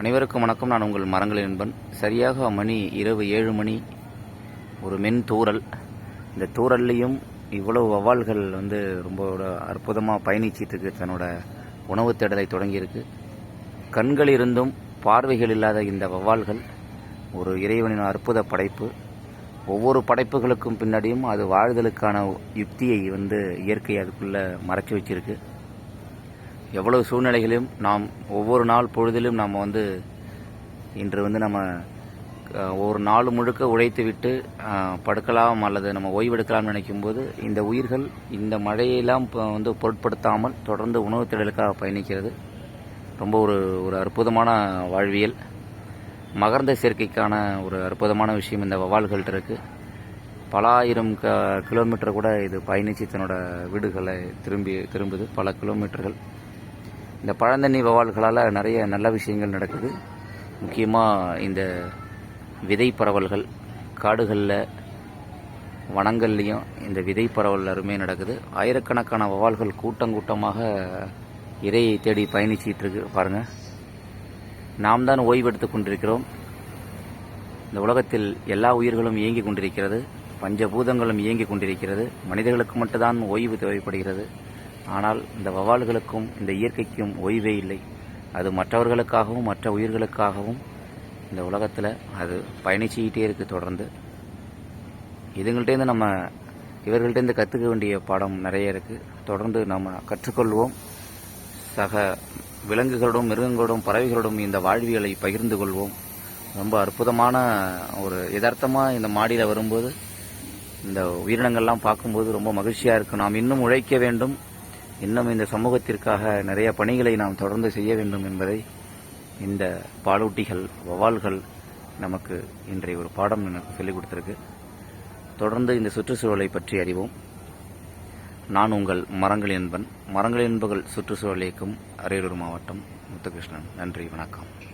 அனைவருக்கும் வணக்கம். நான் உங்கள் மரங்கள் என்பன். சரியாக மணி இரவு ஏழு மணி. ஒரு மென் தூரல் இந்த தூரல்லையும் இவ்வளவு வவால்கள் வந்து ரொம்ப ஒரு அற்புதமாக பயணிச்சிட்டு இருக்கு. தன்னோட உணவு தேடலை தொடங்கியிருக்கு. கண்கள் இருந்தும் பார்வைகள் இல்லாத இந்த வவால்கள் ஒரு இறைவனின் அற்புத படைப்பு. ஒவ்வொரு படைப்புகளுக்கும் பின்னாடியும் அது வாழ்தலுக்கான யுக்தியை வந்து இயற்கை அதுக்குள்ளே மறைச்சி வச்சிருக்கு. எவ்வளவு சூழ்நிலைகளையும் நாம் ஒவ்வொரு நாள் பொழுதிலும் நாம் வந்து இன்று வந்து நம்ம ஒரு நாள் முழுக்க உழைத்து விட்டு படுக்கலாம் அல்லது நம்ம ஓய்வெடுக்கலாம்னு நினைக்கும் போது இந்த உயிர்கள் இந்த மழையெல்லாம் வந்து பொருட்படுத்தாமல் தொடர்ந்து உணவு தேடலுக்காக பயணிக்கிறது. ரொம்ப ஒரு ஒரு அற்புதமான வாழ்வியல். மகர்ந்த சேர்க்கைக்கான ஒரு அற்புதமான விஷயம் இந்த வவால்கள்ட்ட இருக்குது பல ஆயிரம் க கிலோமீட்டர் கூட இது பயணித்து தன்னோட வீடுகளை திரும்பி திரும்புது. பல கிலோமீட்டர்கள். இந்த பழந்தண்ணி வவால்களால் நிறைய நல்ல விஷயங்கள் நடக்குது. முக்கியமாக இந்த விதை பரவல்கள் காடுகளில் வனங்கள்லேயும் இந்த விதை பரவல் நடக்குது. ஆயிரக்கணக்கான வவால்கள் கூட்டம் கூட்டமாக தேடி பயணிச்சிட்டு பாருங்கள் நாம் தான் ஓய்வெடுத்து கொண்டிருக்கிறோம். இந்த உலகத்தில் எல்லா உயிர்களும் இயங்கிக் கொண்டிருக்கிறது. பஞ்சபூதங்களும் இயங்கிக் கொண்டிருக்கிறது. மனிதர்களுக்கு மட்டும்தான் ஓய்வு தேவைப்படுகிறது. ஆனால் இந்த வவால்களுக்கும் இந்த இயற்கைக்கும் ஓய்வே இல்லை. அது மற்றவர்களுக்காகவும் மற்ற உயிர்களுக்காகவும் இந்த உலகத்தில் அது பயணிச்சுக்கிட்டே இருக்குது தொடர்ந்து. இதுங்கள்ட்டேருந்து நம்ம இவர்கள்டேருந்து கற்றுக்க வேண்டிய பாடம் நிறைய இருக்குது தொடர்ந்து நம்ம கற்றுக்கொள்வோம். சக விலங்குகளோடும் மிருகங்களோடும் பறவைகளோடும் இந்த வாழ்வியலை பகிர்ந்து கொள்வோம். ரொம்ப அற்புதமான ஒரு யதார்த்தமாக இந்த மாடியில் வரும்போது இந்த உயிரினங்கள்லாம் பார்க்கும்போது ரொம்ப மகிழ்ச்சியாக இருக்கும் நாம் இன்னும் உழைக்க வேண்டும். இன்னும் இந்த சமூகத்திற்காக நிறைய பணிகளை நாம் தொடர்ந்து செய்ய வேண்டும் என்பதை இந்த பாலூட்டிகள் வவால்கள் நமக்கு இன்றைய ஒரு பாடம் எனக்கு சொல்லிக் கொடுத்துருக்கு. தொடர்ந்து இந்த சுற்றுச்சூழலை பற்றி அறிவோம். நான் உங்கள் மரங்கள் என்பன். மரங்கள் என்பகள் சுற்றுச்சூழல் இயக்கம் அரியலூர் மாவட்டம் முத்துகிருஷ்ணன். நன்றி வணக்கம்.